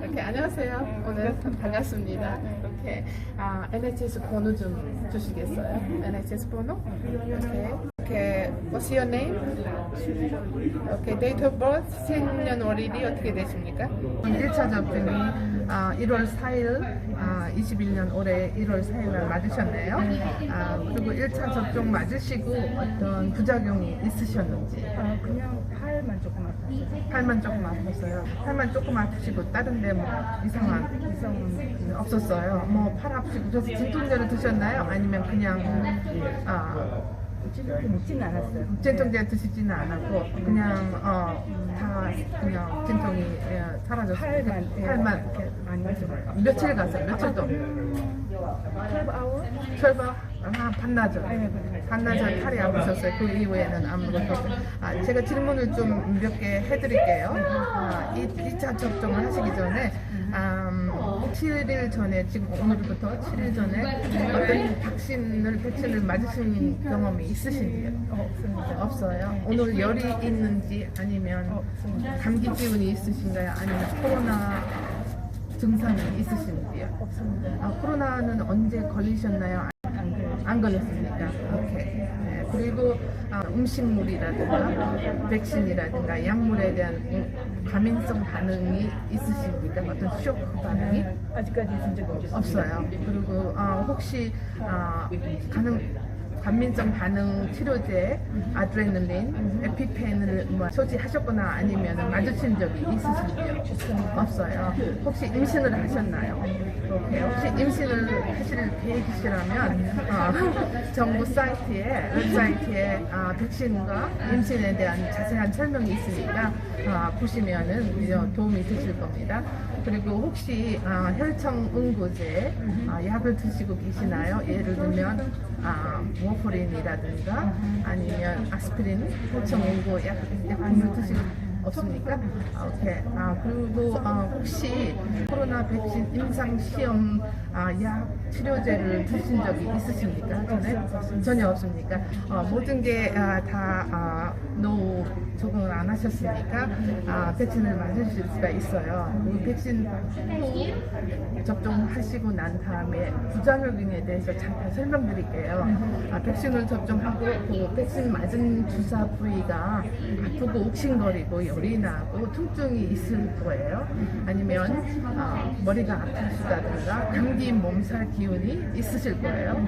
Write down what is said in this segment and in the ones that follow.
이렇게 안녕하세요. 오늘 반갑습니다. 이렇게 아, NHS 번호 좀 주시겠어요? NHS 번호? 이렇게 이렇게 What's your name? 오케이 date of birth 생년월일이 어떻게 되십니까? 1차 접종이 아, 1월 4일 아, 21년 올해 1월 4일 날 맞으셨네요. 아, 그리고 1차 접종 맞으시고 어떤 부작용이 있으셨는지 아, 그냥 팔만 조금 아팠어요. 팔만 조금 아팠어요. 팔만 조금 아프시고 다른 데 뭐 이상한 이성은 없었어요. 뭐 팔 아프시고 그래서 진통제를 드셨나요? 아니면 그냥 아 찌르게 먹지는 않았어요. 진통제 드시지는 않았고 그냥 어다 그냥 진통이 예, 사라졌어요. 팔만, 예, 팔만 이렇게 많이 가져가요. 며칠 갔어요? 며칠 동안? 12아워? 철거 아 반나절 반나절 팔이 아프셨어요. 그 이후에는 아무것도 없어요. 아, 제가 질문을 좀 몇 개 해드릴게요. 아, 이 2차 접종을 하시기 전에 음, 7일 전에 지금 오늘부터 7일 전에 어떤 백신을 백신을 맞으신 경험이 있으신지요? 없습니다. 없어요. 오늘 열이 있는지 아니면. 감기 기운이 있으신가요? 아니면 코로나 증상이 있으신지요? 없습니다. 아, 코로나는 언제 걸리셨나요? 안 그래요. 안걸 렸습니까? 오케이. 네, 그리고 아, 음식물이라든가 백신이라든가 약물에 대한 음, 과민성 반응이 있으십니까? 어떤 쇼크 반응이 아직까지 적이 없어요. 그리고 아, 혹시 아, 가능 관민성 반응 치료제 아드레날린, 에피펜을 뭐 소지하셨거나 아니면 맞으신 적이 있으신지요? 없어요. 혹시 임신을 하셨나요? 네, 혹시 임신을 하실 계획이시라면 어, 정부 사이트에 웹사이트에 아, 백신과 임신에 대한 자세한 설명이 있으니까 아, 보시면은 도움이 되실 겁니다. 그리고 혹시 아, 혈청 응고제 아, 약을 드시고 계시나요? 예를 들면 아, 워퍼린이라든가 아니면 아스피린 혈청 응고 약 약을 드시고 없습니까? 아, 오케이. 아, 그리고 어, 혹시 코로나 백신 임상 시험 아, 약 치료제를 드신 적이 있으십니까? 전에? 전혀 없습니까? 어, 모든 게다 아, 노 적응을 안 하셨으니까 아, 백신을 맞으실 수가 있어요. 그 백신 후 접종하시고 난 다음에 부작용에 대해서 잠깐 설명드릴게요. 아, 백신을 접종하고 그 백신 맞은 주사 부위가 아프고 욱신거리고 열이 나고 통증이 있을 거예요. 아니면 아, 머리가 아프시다든가 감기 몸살 기운이 있으실 거예요.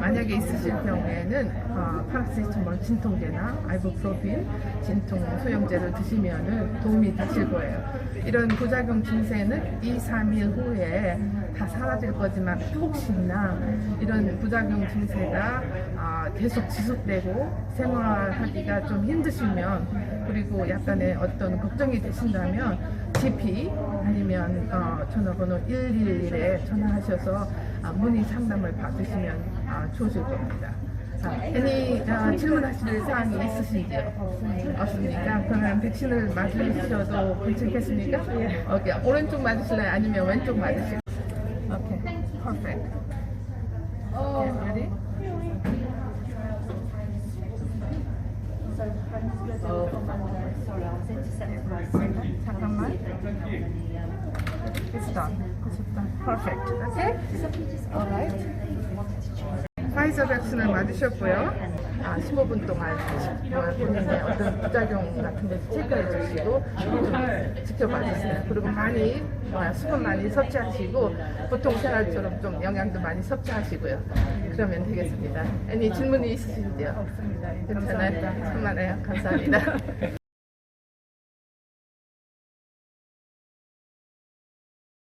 만약에 있으실 경우에는 어, 파라세타몰 진통제나 아이부프로핀 진통 소염제를 드시면 도움이 되실 거예요. 이런 부작용 증세는 2, 3일 후에 다 사라질 거지만 혹시나 이런 부작용 증세가 아, 계속 지속되고 생활하기가 좀 힘드시면 그리고 약간의 어떤 걱정이 되신다면 GP 아니면 어, 전화번호 111에 전화하셔서 아, 문의 상담을 받으시면 아, 좋으실 겁니다. 아, any 아, 질문하실 사항이 있으신지요? 없습니까? 그러면 백신을 맞으셔도 괜찮겠습니까? 오케이. 오른쪽 맞으실래요? 아니면 왼쪽 맞으실까요? 오케이. Perfect. Okay, ready? 잠깐만. It's done. Perfect. Okay? Alright. 파이저 백신을 맞으셨고요. 아, 15분 동안 뭐 본인의 어떤 부작용 같은 데 체크해 주시고 좀 지켜봐 주세요. 그리고 많이 뭐 수분 많이 섭취하시고 보통 생활처럼 좀 영양도 많이 섭취하시고요. 그러면 되겠습니다. 아니 질문이 있으신지요? 없습니다. 괜찮아요? 그만해요. 감사합니다.